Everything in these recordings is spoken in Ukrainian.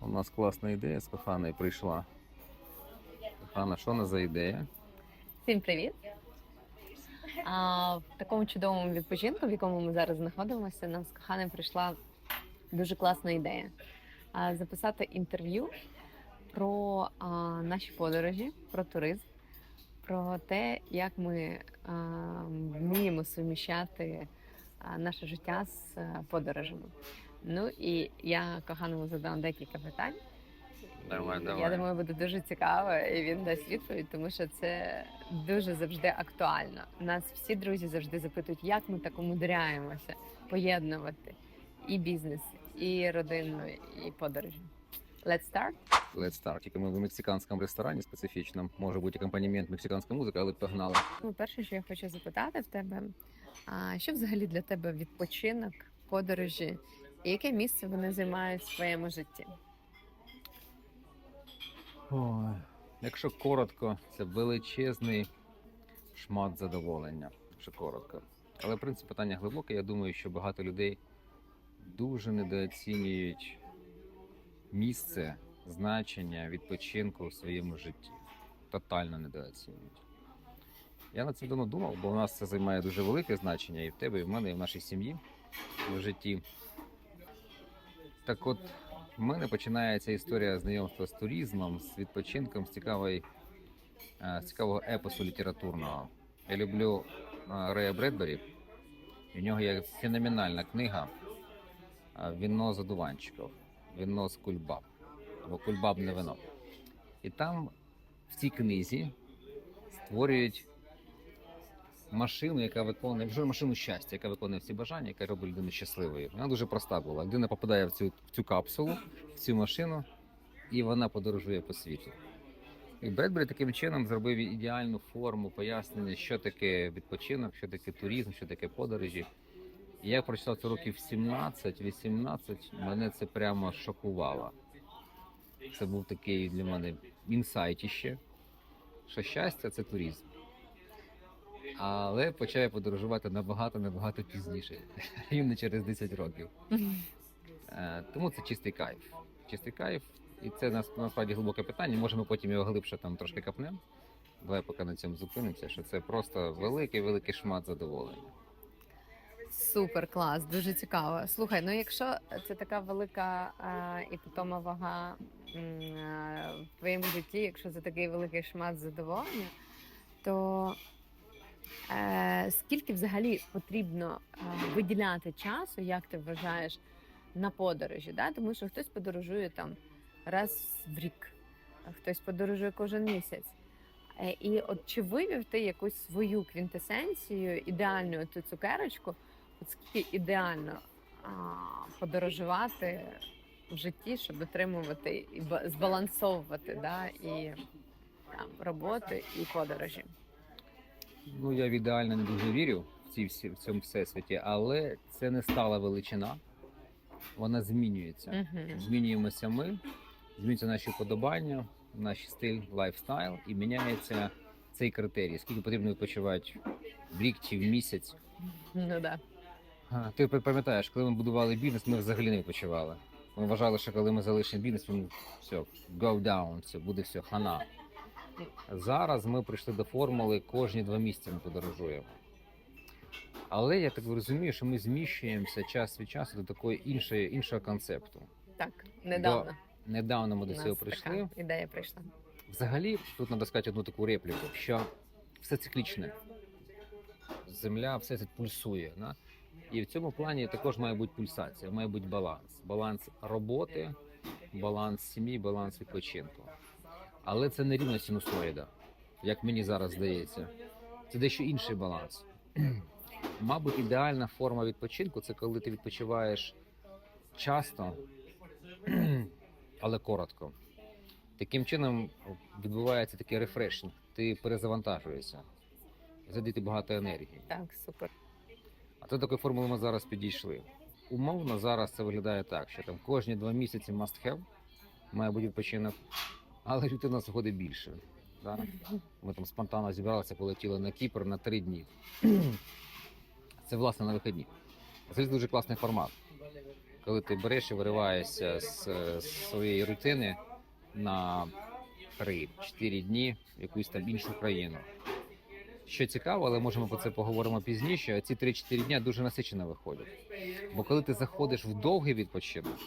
У нас класна ідея з коханою прийшла. Кохана, що на за ідея? Всім привіт! А, в такому чудовому відпочинку, в якому ми зараз знаходимося, нам з коханим прийшла дуже класна ідея а, записати інтерв'ю про а, наші подорожі, про туризм, про те, як ми а, вміємо суміщати а, наше життя з подорожами. Ну і я коханому задам декілька питань. Давай, давай. Я думаю, буде дуже цікаво, і він дасть відповідь, тому що це дуже завжди актуально. Нас всі друзі завжди запитують, як ми так умудряємося поєднувати і бізнес, і родину, і подорожі. Let's start. Let's start. Тільки ми в мексиканському ресторані специфічному. Може бути акомпанімент мексиканська музика, але погнали. Ну, перше, що я хочу запитати в тебе, а що взагалі для тебе відпочинок, подорожі, і яке місце вони займають в своєму житті? Ой. Якщо коротко, це величезний шмат задоволення. Якщо коротко. Але в принципі питання глибоке. Я думаю, що багато людей дуже недооцінюють місце, значення відпочинку у своєму житті. Тотально недооцінюють. Я над цим давно думав, бо у нас це займає дуже велике значення і в тебе, і в мене, і в нашій сім'ї в житті. Так от, в мене починається історія знайомства з туризмом, з відпочинком, з цікавої, е, з цікавого епосу літературного. Я люблю е, Рея Бредбері. У нього є феноменальна книга е, Віно з одуванчиків, віно з кульбаб або кульбабне вино. І там в цій книзі створюють машину, яка виконує вже машину щастя, яка виконує всі бажання, яка робить людину щасливою. Вона дуже проста була. Людина попадає в цю, в цю капсулу, в цю машину, і вона подорожує по світу. І Бредбері таким чином зробив ідеальну форму пояснення, що таке відпочинок, що таке туризм, що таке подорожі. І я прочитав це років 17-18, мене це прямо шокувало. Це був такий для мене інсайтіще, що щастя це туризм. Але почав я подорожувати набагато набагато пізніше, рівно через 10 років. Е, Тому це чистий кайф. Чистий кайф, і це нас- насправді глибоке питання. Може, ми потім його глибше там трошки капнемо. Давай поки на цьому зупинимося, що це просто великий великий шмат задоволення. Супер клас, дуже цікаво. Слухай, ну якщо це така велика а, і питома вага а, в твоєму житті, якщо це такий великий шмат задоволення, то е, скільки взагалі потрібно е, виділяти часу, як ти вважаєш, на подорожі? Да? Тому що хтось подорожує там раз в рік, хтось подорожує кожен місяць. Е, І от чи вивів ти якусь свою квінтесенцію, ідеальну цю цукерочку, от скільки ідеально а, подорожувати в житті, щоб отримувати і ба- збалансовувати да, і там, роботи і подорожі. Ну я в ідеально не дуже вірю в ці всі в цьому всесвіті, але це не стала величина. Вона змінюється. Угу. Змінюємося ми, змінюються наші вподобання, наш стиль, лайфстайл, і міняється цей критерій, скільки потрібно відпочивати в рік чи в місяць. Ну да. А, Ти пам'ятаєш, коли ми будували бізнес, ми взагалі не відпочивали. Ми вважали, що коли ми залишимо бізнес, він все, go down, все, буде все, хана. Зараз ми прийшли до формули, кожні два місяці ми подорожуємо. Але я так розумію, що ми зміщуємося час від часу до такої іншої, іншого концепту. Так, недавно. Недавно ми до цього така прийшли. ідея прийшла. Взагалі, тут треба сказати одну таку репліку, що все циклічне. Земля, все це пульсує. Да? І в цьому плані також має бути пульсація, має бути баланс. Баланс роботи, баланс сім'ї, баланс відпочинку. Але це не рівна синусоїда, як мені зараз здається. Це дещо інший баланс. Мабуть, ідеальна форма відпочинку це коли ти відпочиваєш часто, але коротко. Таким чином відбувається такий рефрешинг, ти перезавантажуєшся, задіти багато енергії. Так, супер. А до такої формули ми зараз підійшли. Умовно зараз це виглядає так, що там кожні два місяці must have, має бути відпочинок, але людина нас виходить більше. Да? Ми там спонтанно зібралися, полетіли на Кіпр на три дні. Це власне на вихідні. Це дуже класний формат. коли ти береш і вириваєшся з, з своєї рутини на 3-4 дні в якусь там іншу країну. Що цікаво, але можемо про це поговоримо пізніше. Ці 3-4 дні дуже насичено виходять. Бо коли ти заходиш в довгий відпочинок,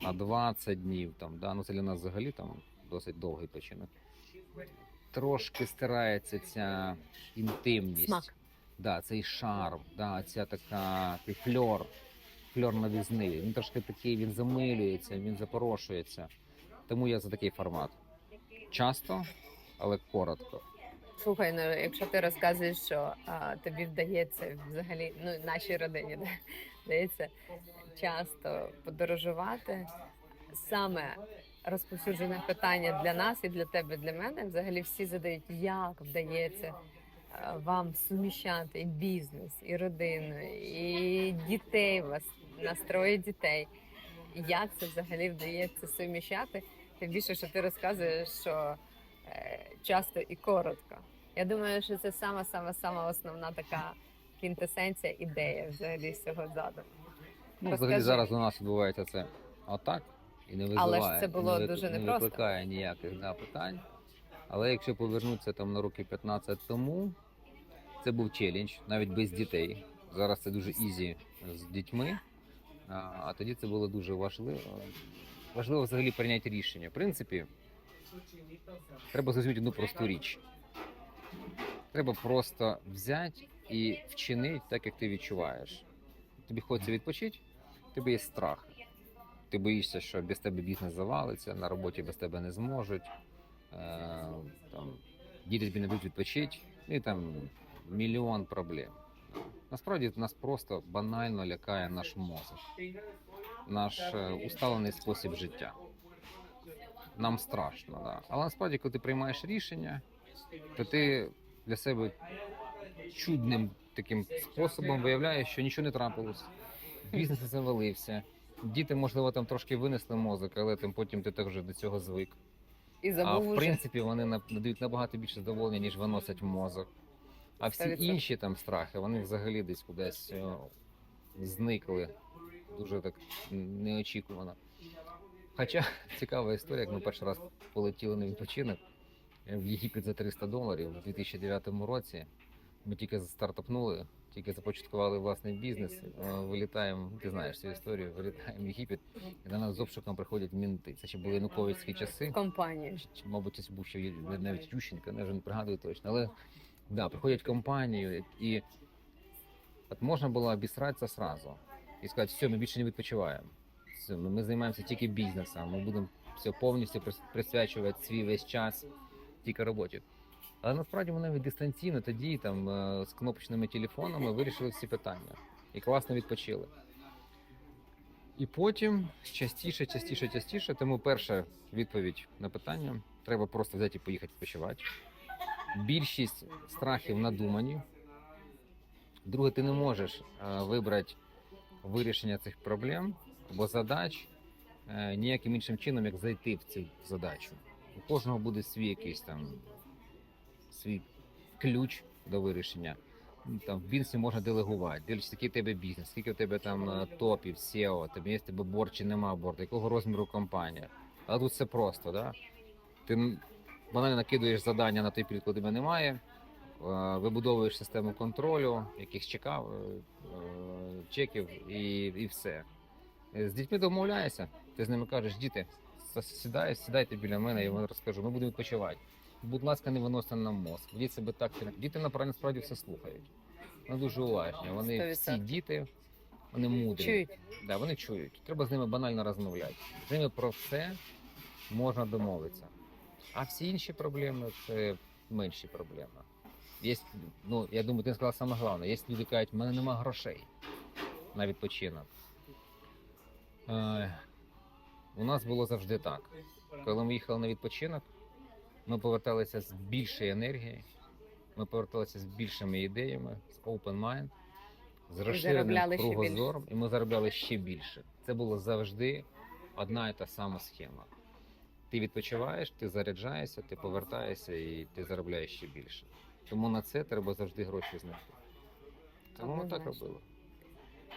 на 20 днів, там, да, ну це для нас взагалі там досить довгий відпочинок, трошки стирається ця інтимність. Смак. Да, цей шарм, да, ця така цей фльор, фльор новізни. Він трошки такий, він замилюється, він запорошується. Тому я за такий формат. Часто, але коротко. Слухай, ну якщо ти розказуєш, що а, тобі вдається взагалі, ну нашій родині да, вдається часто подорожувати, саме розповсюджене питання для нас і для тебе, для мене, взагалі всі задають, як вдається вам суміщати і бізнес, і родину, і дітей вас настроє дітей. Як це взагалі вдається суміщати? Тим більше, що ти розказуєш, що е, часто і коротко. Я думаю, що це сама сама сама основна така квінтесенція ідея взагалі всього задуму. Ну, Розкажи. взагалі зараз у нас відбувається це отак і не визиває, Але ж це було не, дуже не непросто. викликає ніяких да, питань. Але якщо повернутися там на роки 15 тому, це був челендж, навіть без дітей. Зараз це дуже ізі з дітьми, а, а тоді це було дуже важливо. Важливо взагалі прийняти рішення. В принципі, треба зрозуміти одну просту річ. Треба просто взяти і вчинити так, як ти відчуваєш. Тобі хочеться відпочити, тебе є страх. Ти боїшся, що без тебе бізнес завалиться, на роботі без тебе не зможуть, е, діти тобі не будуть відпочити, і там мільйон проблем. Насправді нас просто банально лякає наш мозок, наш е, усталений спосіб життя. Нам страшно, да. але насправді, коли ти приймаєш рішення, то ти для себе чудним таким способом виявляєш, що нічого не трапилось, бізнес не завалився. Діти, можливо, там трошки винесли мозок, але тим потім ти також до цього звик. І А забув в уже. принципі вони надають набагато більше задоволення, ніж виносять в мозок. А всі 100%. інші там страхи, вони взагалі десь кудись е, зникли дуже так неочікувано. Хоча цікава історія, як ми перший раз полетіли на відпочинок е, в Єгипет за 300 доларів у 2009 році. Ми тільки стартапнули, тільки започаткували власний бізнес. е, Вилітаємо, ти знаєш цю історію, вилітаємо в Єгипет, і до нас з обшуком приходять мінти. Це ще були януковицькі часи чи, мабуть, це був ще навіть Ющенка, не вже не пригадую точно. Але да, приходять компанію, і от можна було обісратися сразу і сказати, все, ми більше не відпочиваємо. Все, ми, займаємося тільки бізнесом, ми будемо все повністю прис- присвячувати свій весь час тільки роботі. Але насправді ми навіть дистанційно тоді там е, з кнопочними телефонами вирішили всі питання і класно відпочили. І потім частіше, частіше, частіше. Тому перша відповідь на питання: треба просто взяти і поїхати відпочивати. Більшість страхів надумані. Друге, ти не можеш е, вибрати вирішення цих проблем або задач е, ніяким іншим чином, як зайти в цю задачу. У кожного буде свій якийсь там свій ключ до вирішення. Ну, Там в бізнесі можна делегувати. Дивишся, який тебе бізнес, скільки в тебе там е, топів, SEO, тобі є тебе борт чи нема борт, якого розміру компанія. Але тут все просто, да? Ти банально накидуєш завдання на той період, коли тебе немає, е, вибудовуєш систему контролю, якихось чекав, е, чеків і, і все. З дітьми домовляєшся, ти з ними кажеш, діти, сідай, сідайте біля мене, я вам розкажу, ми будемо відпочивати. Будь ласка, не виносьте на мозк. Ведіть себе так. Діти насправді насправді все слухають. Вони дуже уважні. Вони 100%. всі діти, вони мудрі. Чують. Да, вони чують. Треба з ними банально розмовляти. З ними про все можна домовитися. А всі інші проблеми це менші проблеми. Є, ну, я думаю, ти сказав саме головне. Є люди, кажуть, в мене нема грошей на відпочинок. Е, у нас було завжди так. Коли ми їхали на відпочинок, ми поверталися з більшою енергією, ми поверталися з більшими ідеями, з open mind, з розширеним кругозором, і ми заробляли ще більше. Це було завжди одна і та сама схема. Ти відпочиваєш, ти заряджаєшся, ти повертаєшся і ти заробляєш ще більше. Тому на це треба завжди гроші знайти. Тому ми так робили.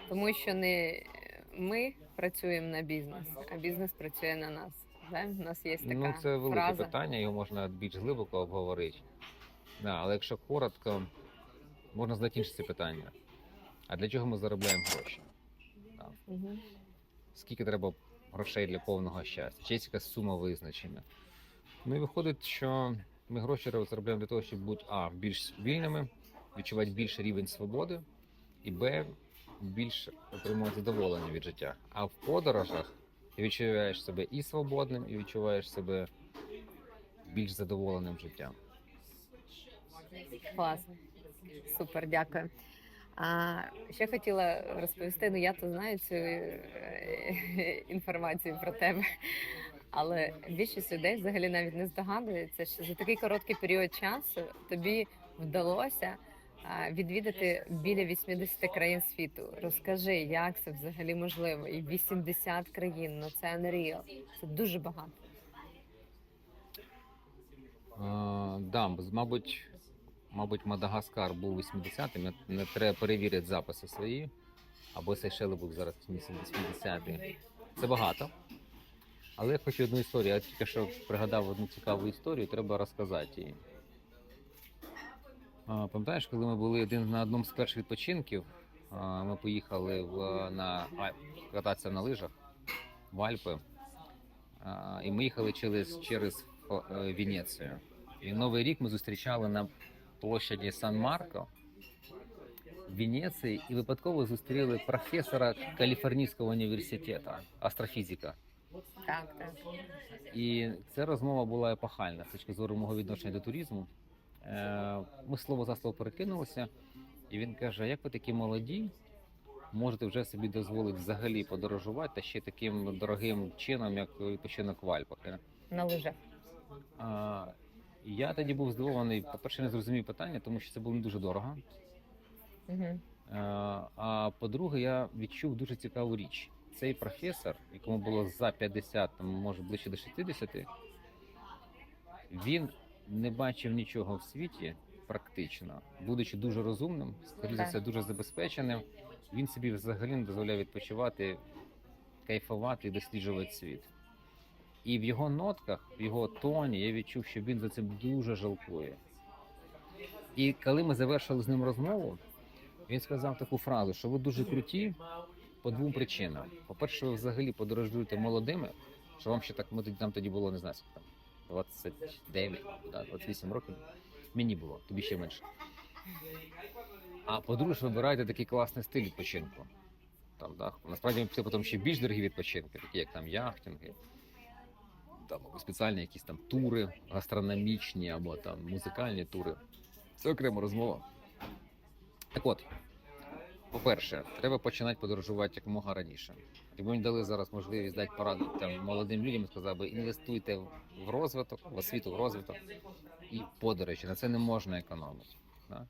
Тому що не ми працюємо на бізнес, а бізнес працює на нас. Да? У нас є така Ну, це велике фраза. питання, його можна більш глибоко обговорити. Да, але якщо коротко, можна задати інше це питання. А для чого ми заробляємо гроші? Да. Мгм. Скільки треба грошей для повного щастя? Чи є якась сума визначена? Ну і виходить, що ми гроші заробляємо для того, щоб бути А, більш вільними, відчувати більший рівень свободи, і Б, більш отримувати задоволення від життя. А в подорожах ти відчуваєш себе і свободним, і відчуваєш себе більш задоволеним життям. Клас. Супер, дякую. А ще хотіла розповісти, ну я то знаю цю е, інформацію про тебе. Але більшість людей взагалі навіть не здогадується, що за такий короткий період часу тобі вдалося відвідати біля 80 країн світу. Розкажи, як це взагалі можливо? І 80 країн, ну це unreal. Це дуже багато. А, да, мабуть, мабуть, Мадагаскар був 80-м. Не, не треба перевірити записи свої. Або Сейшели був зараз 80-й. Це багато. Але я хочу одну історію. Я тільки що пригадав одну цікаву історію, треба розказати її. Пам'ятаєш, коли ми були один на одному з перших відпочинків, ми поїхали в, на кататися на лижах в Альпи. І ми їхали через, через е, Венецію. І Новий рік ми зустрічали на площаді Сан-Марко в Венеції і випадково зустріли професора Каліфорнійського університету, астрофізика. Так, так. І ця розмова була епохальна з точки зору мого відношення до туризму. Е, Ми слово за слово перекинулися, і він каже: як ви такі молоді, можете вже собі дозволити взагалі подорожувати та ще таким дорогим чином, як відпочинок в Альпах. Е, На лижах. А, я тоді був здивований, по-перше, не зрозумів питання, тому що це було не дуже дорого. Угу. А, а по-друге, я відчув дуже цікаву річ. Цей професор, якому було за 50, може ближче до 60, він не бачив нічого в світі практично, будучи дуже розумним, скоріше за все, дуже забезпеченим. Він собі взагалі не дозволяв відпочивати, кайфувати і досліджувати світ. І в його нотках, в його тоні, я відчув, що він за цим дуже жалкує. І коли ми завершили з ним розмову, він сказав таку фразу, що ви дуже круті по двом причинам. По-перше, ви взагалі подорожуєте молодими, що вам ще так тоді тоді було не знаю, там 29, да, 28 років. Мені було, тобі ще менше. А по-друге, ж вибираєте такий класний стиль відпочинку. Там, да, насправді це потім ще більш дорогі відпочинки, такі як там яхтинги, там або спеціальні якісь там тури гастрономічні або там музикальні тури. Це окрема розмова. Так от, по-перше, треба починати подорожувати якомога раніше. Якби мені дали зараз можливість дати пораду там молодим людям, сказав би, інвестуйте в розвиток, в освіту, в розвиток і подорожі. На це не можна економити. Да?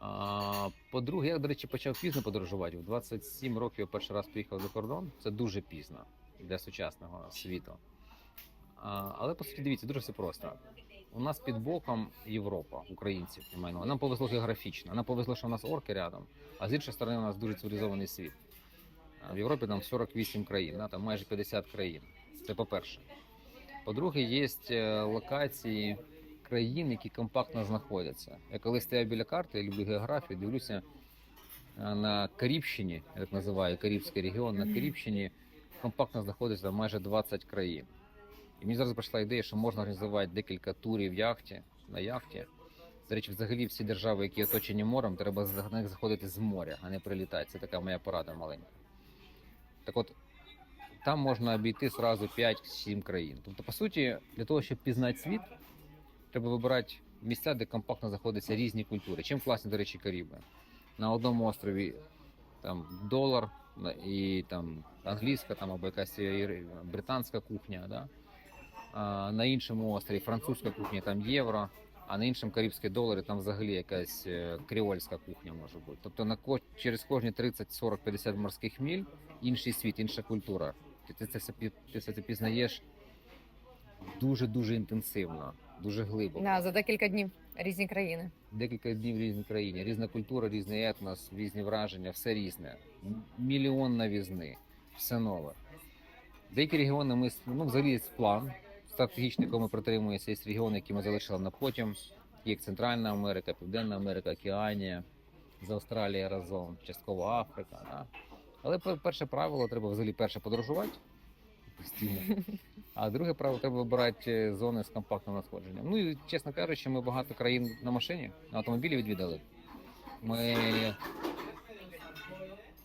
А, по-друге, я, до речі, почав пізно подорожувати. В 27 років я перший раз поїхав за кордон. Це дуже пізно для сучасного світу. А, але по суті, дивіться, дуже все просто. У нас під боком Європа, українців, я маю. Нам повезло географічно. Нам повезло, що у нас орки рядом, а з іншої сторони, у нас дуже цивілізований світ. В Європі там 48 країн, да, там майже 50 країн. Це по-перше. По-друге, є е, локації країн, які компактно знаходяться. Я коли стояв біля карти, я люблю географію, дивлюся е, на Карібщині, я так називаю Карибський регіон, на. Карібщині компактно знаходиться майже 20 країн. І мені зараз прийшла ідея, що можна організувати декілька турів яхті на яхті. До речі, взагалі всі держави, які оточені морем, треба за них заходити з моря, а не прилітати. Це така моя порада маленька. Так от, там можна обійти зразу 5-7 країн. Тобто, по суті, для того, щоб пізнати світ, треба вибирати місця, де компактно знаходяться різні культури. Чим класні, до речі, Каріби. На одному острові там долар і там англійська там або якась британська кухня, да? На іншому острові французька кухня, там євро, а на іншому карибські долари там взагалі якась е, кріольська кухня може бути. Тобто на ко- через кожні 30, 40, 50 морських міль інший світ, інша культура. Ти, ти, це, все, ти все це пізнаєш дуже дуже інтенсивно, дуже глибоко. Да, за декілька днів різні країни. Декілька днів в різній країні, різна культура, різний етнос, різні враження, все різне. мільйон новізни, все нове. Деякі регіони ми ну, взагалі план стратегічний, якого ми притримуємося. Є регіони, які ми залишили на потім, як Центральна Америка, Південна Америка, Океанія, з Австралії разом, частково Африка. Да? Але пер- перше правило треба взагалі перше подорожувати постійно. А друге правило треба вибирати е, зони з компактним надходженням. Ну і чесно кажучи, ми багато країн на машині, на автомобілі відвідали. Ми,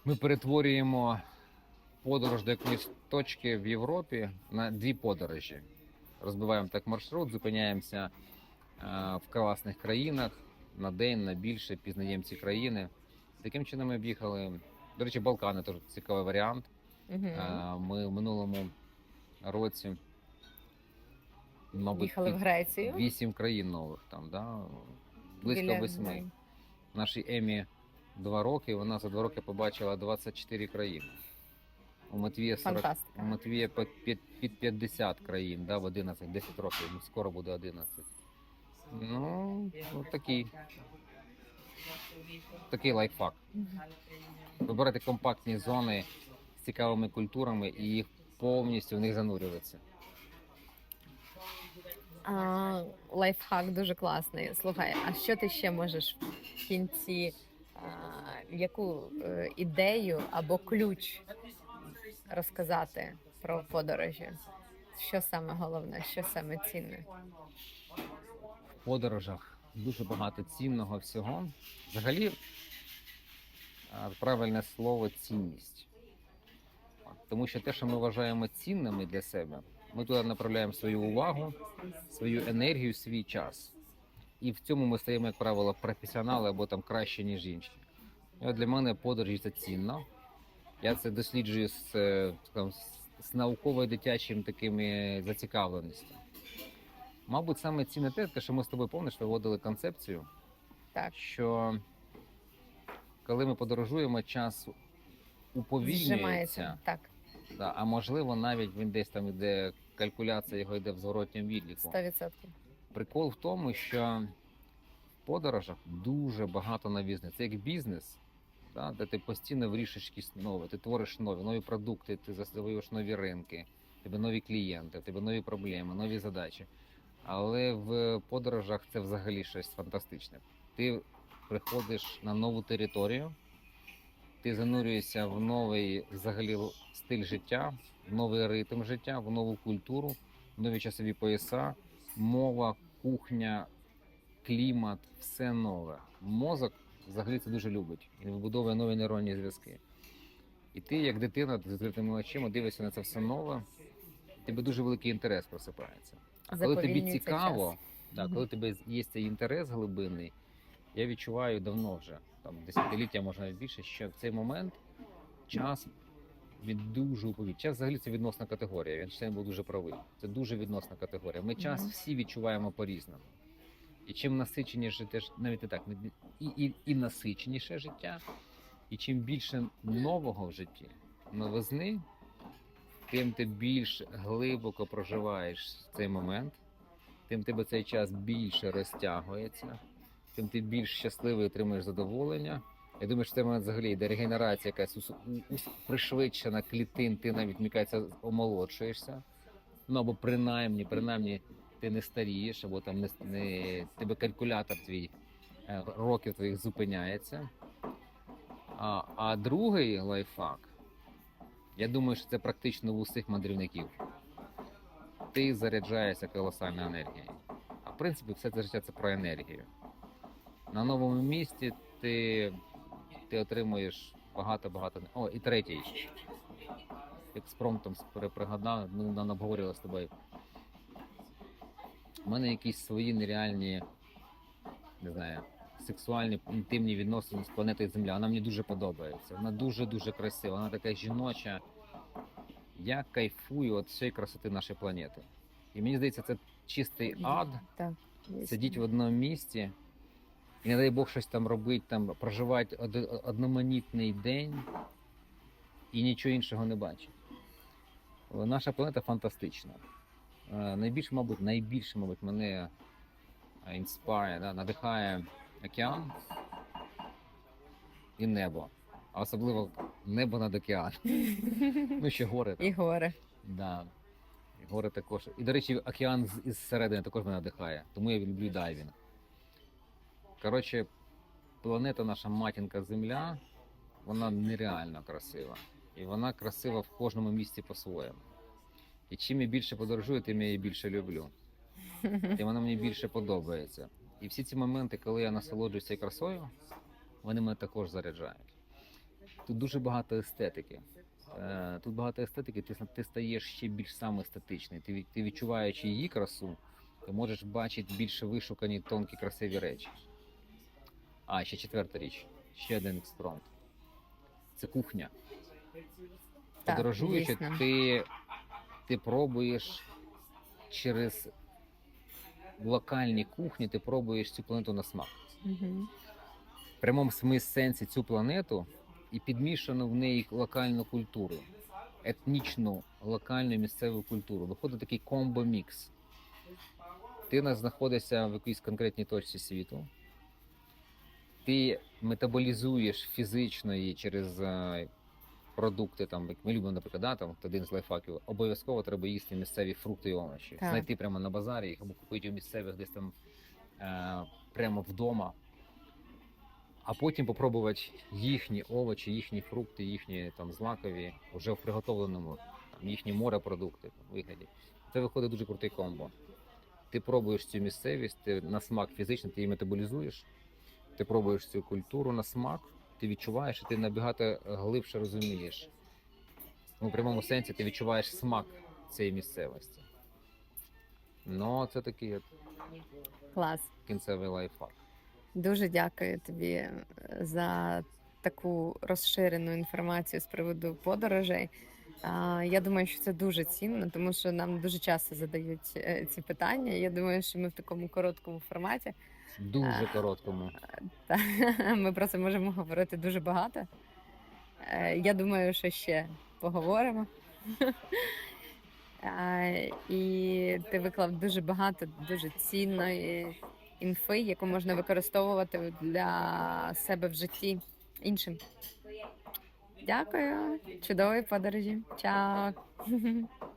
ми перетворюємо подорож до якоїсь точки в Європі на дві подорожі. Розбиваємо так маршрут, зупиняємося е, в класних країнах на день, на більше, пізнаємо ці країни. Таким чином ми об'їхали. До речі, Балкани теж цікавий варіант. Е, Ми в минулому році, мабуть, Їхали в Грецію. вісім країн нових там, да? близько восьми. Нашій Емі два роки, вона за два роки побачила 24 країни. У Матвія 40, у. Матвія під, під, під 50 країн, да, в 11, 10 років, ну, скоро буде 11. Ну, ну такий, такий лайфхак. Вибирати компактні зони з цікавими культурами і їх повністю в них занурюватися. А, лайфхак дуже класний. Слухай, а що ти ще можеш в кінці? А, яку е, ідею або ключ розказати про подорожі? Що саме головне, що саме цінне? в подорожах дуже багато цінного всього. Взагалі, правильне слово цінність. Тому що те, що ми вважаємо цінними для себе, ми туди направляємо свою увагу, свою енергію, свій час. І в цьому ми стаємо, як правило, професіонали або там краще, ніж інші. Для мене подорожі це цінно. Я це досліджую з, е, там, з- з науково дитячим такими зацікавленістю. Мабуть, саме цінне те, що ми з тобою помниш, виводили концепцію, Так. що коли ми подорожуємо, час уповільнюється. Так, да, а можливо, навіть він десь там іде, калькуляція його йде в зворотньому відліку. 100%. Прикол в тому, що в подорожах дуже багато новізни. Це як бізнес, да, де ти постійно вирішуєш якісь нове, ти твориш нові, нові продукти, ти завоюєш нові ринки, тебе нові клієнти, тебе нові проблеми, нові задачі. Але в подорожах це взагалі щось фантастичне. Ти приходиш на нову територію, ти занурюєшся в новий взагалі стиль життя, в новий ритм життя, в нову культуру, в нові часові пояса, мова, кухня, клімат, все нове. Мозок взагалі це дуже любить і вибудовує нові нейронні зв'язки. І ти, як дитина, з відкритими очима дивишся на це все нове, тебе дуже великий інтерес просипається. Коли тобі цікаво, да, коли тебе є цей інтерес глибинний, я відчуваю давно вже, там десятиліття, може навіть більше, що в цей момент час він дуже уповільнює. Час взагалі це відносна категорія. Він ще був дуже правий. Це дуже відносна категорія. Ми час всі відчуваємо по-різному. І чим насиченіше теж навіть не так, і, і, і насиченіше життя, і чим більше нового в житті, новизни, тим ти більш глибоко проживаєш цей момент, тим тебе цей час більше розтягується, тим ти більш щасливий отримуєш задоволення. Я думаю, що це момент взагалі йде регенерація якась пришвидшена клітин, ти навіть мікається, омолодшуєшся. Ну або принаймні, принаймні ти не старієш, або там не, не тебе калькулятор твій е, років твоїх зупиняється. А, а другий лайфхак, я думаю, що це практично в усіх мандрівників. Ти заряджаєшся колосальною енергією. А в принципі, все це життя це про енергію. На новому місці ти, ти отримуєш багато-багато. О, і третій. Експромтом пригадав, ми обговорювали з тобою. У мене якісь свої нереальні, не знаю, сексуальні інтимні відносини з планетою Земля. Вона мені дуже подобається. Вона дуже-дуже красива. Вона така жіноча. Я кайфую від всієї красоти нашої планети. І мені здається, це чистий ад Так. сидіти в одному місці і не дай Бог щось там робити, там проживати од- одноманітний день і нічого іншого не бачити. Наша планета фантастична. Е, Найбільше, мабуть, найбільше, мабуть, мене інспire, да, надихає океан і небо. а особливо небо над океаном. Ну, ще гори. Там. І гори. Да. І Гори також. І, до речі, океан з- із середини також мене надихає. Тому я люблю дайвінг. Коротше, планета наша матінка Земля, вона нереально красива. І вона красива в кожному місці по-своєму. І чим я більше подорожую, тим я її більше люблю. І вона мені більше подобається. І всі ці моменти, коли я насолоджуюся красою, вони мене також заряджають. Тут дуже багато естетики. Е, Тут багато естетики, ти, ти стаєш ще більш сам естетичний. Ти, ти відчуваючи її красу, ти можеш бачити більш вишукані тонкі красиві речі. А, ще четверта річ, ще один експромт. Це кухня. Подорожуючи, ти, ти пробуєш через локальні кухні, ти пробуєш цю планету на смак. Мгм. В прямому сенсі цю планету і підмішану в неї локальну культуру, етнічну локальну місцеву культуру. Виходить такий комбо-мікс. Ти нас знаходишся в якійсь конкретній точці світу. Ти метаболізуєш фізично її через е, продукти, там, як ми любимо, наприклад, да, там, один з лайфхаків, обов'язково треба їсти місцеві фрукти і овочі. Так. Знайти прямо на базарі їх або купити у місцевих десь там е, прямо вдома. А потім попробувати їхні овочі, їхні фрукти, їхні там злакові вже в приготовленому, там, їхні морепродукти у вигляді. Це виходить дуже крутий комбо. Ти пробуєш цю місцевість, ти на смак фізично ти її метаболізуєш, ти пробуєш цю культуру на смак, ти відчуваєш, і ти набагато глибше розумієш. В прямому сенсі ти відчуваєш смак цієї місцевості. Ну, це такий Клас. кінцевий лайфхак. Дуже дякую тобі е, за таку розширену інформацію з приводу подорожей. Я думаю, що це дуже цінно, тому що нам дуже часто задають е, ці питання. Я думаю, що ми в такому короткому форматі Дуже короткому. та, ми про це можемо говорити дуже багато. Е, Я думаю, що ще поговоримо. І ти виклав дуже багато дуже цінної інфи, яку можна використовувати для себе в житті іншим. Дякую, чудової подорожі. Чао.